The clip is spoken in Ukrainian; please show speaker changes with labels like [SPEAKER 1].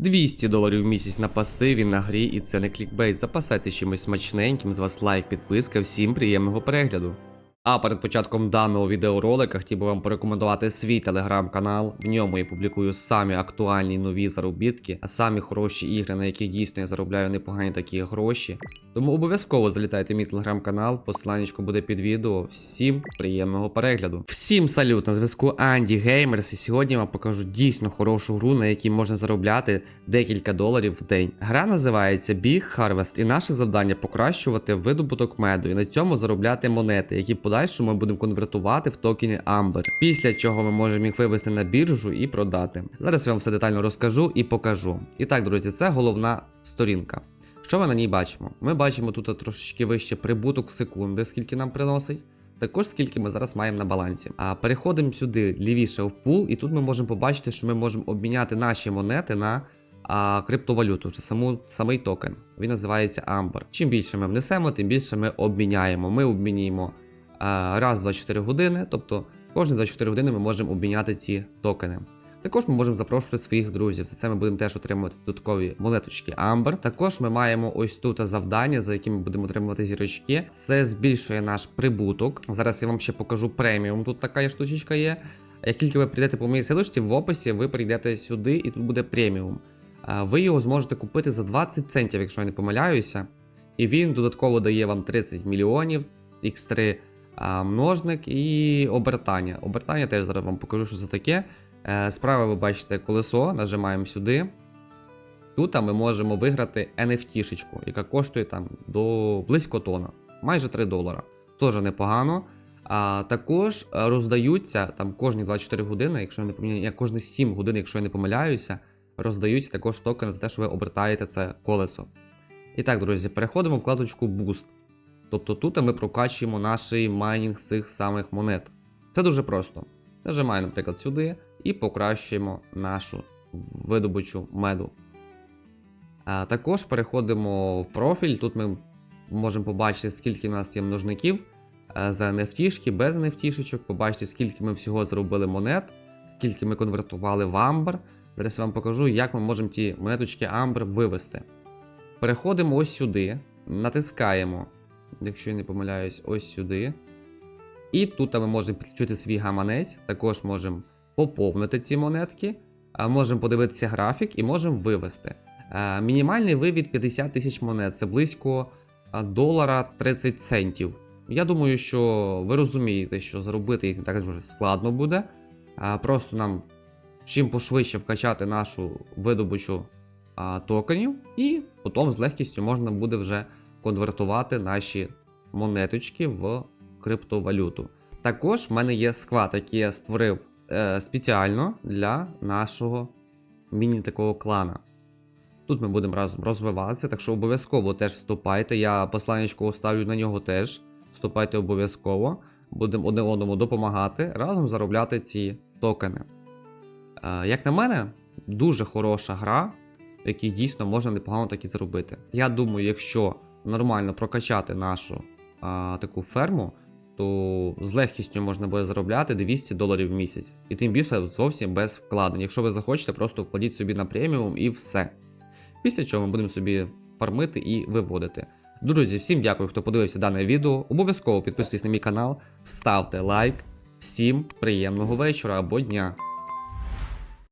[SPEAKER 1] 200 доларів в місяць на пасиві, на грі, і це не клікбейт. Запасайте чимось смачненьким, з вас лайк, підписка, всім приємного перегляду. А перед початком даного відеоролика хотів би вам порекомендувати свій телеграм-канал. В ньому я публікую самі актуальні нові заробітки, а самі хороші ігри, на яких дійсно я заробляю непогані такі гроші. Тому обов'язково залітайте в мій телеграм-канал, посиланнячко буде під відео. Всім приємного перегляду. Всім салют на зв'язку Анді Геймерс. І сьогодні я вам покажу дійсно хорошу гру, на якій можна заробляти декілька доларів в день. Гра називається Big Harvest, і наше завдання покращувати видобуток меду і на цьому заробляти монети, які в подальшому ми будемо конвертувати в токени Amber. Після чого ми можемо їх вивести на біржу і продати. Зараз я вам все детально розкажу і покажу. І так, друзі, це головна сторінка. Що ми на ній бачимо? Ми бачимо тут трошечки вище прибуток в секунди, скільки нам приносить. Також скільки ми зараз маємо на балансі. А переходимо сюди лівіше в пул, і тут ми можемо побачити, що ми можемо обміняти наші монети на а, криптовалюту, чи саму, самий токен. Він називається Amber. Чим більше ми внесемо, тим більше ми обміняємо. Ми обміняємо а, раз в 24 години, тобто кожні 24 години ми можемо обміняти ці токени. Також ми можемо запрошувати своїх друзів. За це ми будемо теж отримувати додаткові монеточки Amber. Також ми маємо ось тут завдання, за якими ми будемо отримувати зірочки. Це збільшує наш прибуток. Зараз я вам ще покажу преміум. Тут така штучечка є. Як тільки ви прийдете по моїй селочці, в описі ви прийдете сюди, і тут буде преміум. Ви його зможете купити за 20 центів, якщо я не помиляюся. І він додатково дає вам 30 мільйонів, X3 а, множник і обертання. Обертання теж зараз вам покажу, що це таке. Е, Справа ви бачите колесо, нажимаємо сюди. Тут ми можемо виграти NFT-шечку, яка коштує там до близько тона, майже 3 долара. Теж непогано. А також е, роздаються там кожні 24 години, якщо я не помиляю, кожні 7 годин, якщо я не помиляюся, роздаються також токени за те, що ви обертаєте це колесо. І так, друзі, переходимо в вкладочку Boost. Тобто тут ми прокачуємо наш майнінг цих самих монет. Це дуже просто. Нажимаємо, наприклад, сюди і покращуємо нашу видобучу меду. А, також переходимо в профіль. Тут ми можемо побачити, скільки в нас є множників за NFT, без NFT, побачити, скільки ми всього зробили монет, скільки ми конвертували в Amber. Зараз я вам покажу, як ми можемо ті монеточки Amber вивести. Переходимо ось сюди, натискаємо, якщо я не помиляюсь, ось сюди. І тут ми можемо підключити свій гаманець, також можемо поповнити ці монетки, можемо подивитися графік і можемо вивести. Мінімальний вивід 50 тисяч монет це близько долара 30 центів. Я думаю, що ви розумієте, що зробити їх не так дуже складно буде. Просто нам чим пошвидше вкачати нашу видобучу токенів, і потім з легкістю можна буде вже конвертувати наші монеточки в криптовалюту. Також в мене є склад, який я створив е, спеціально для нашого міні-такого клана. Тут ми будемо разом розвиватися, так що обов'язково теж вступайте. Я посланнячко оставлю на нього теж. Вступайте обов'язково. Будемо один одному допомагати, разом заробляти ці токени. Е, як на мене, дуже хороша гра, в якій дійсно можна непогано так і зробити. Я думаю, якщо нормально прокачати нашу а, таку ферму, то з легкістю можна буде заробляти 200 доларів в місяць. І тим більше зовсім без вкладень. Якщо ви захочете, просто вкладіть собі на преміум і все. Після чого ми будемо собі фармити і виводити. Друзі, всім дякую, хто подивився дане відео. Обов'язково підписуйтесь на мій канал, ставте лайк. Всім приємного вечора або дня.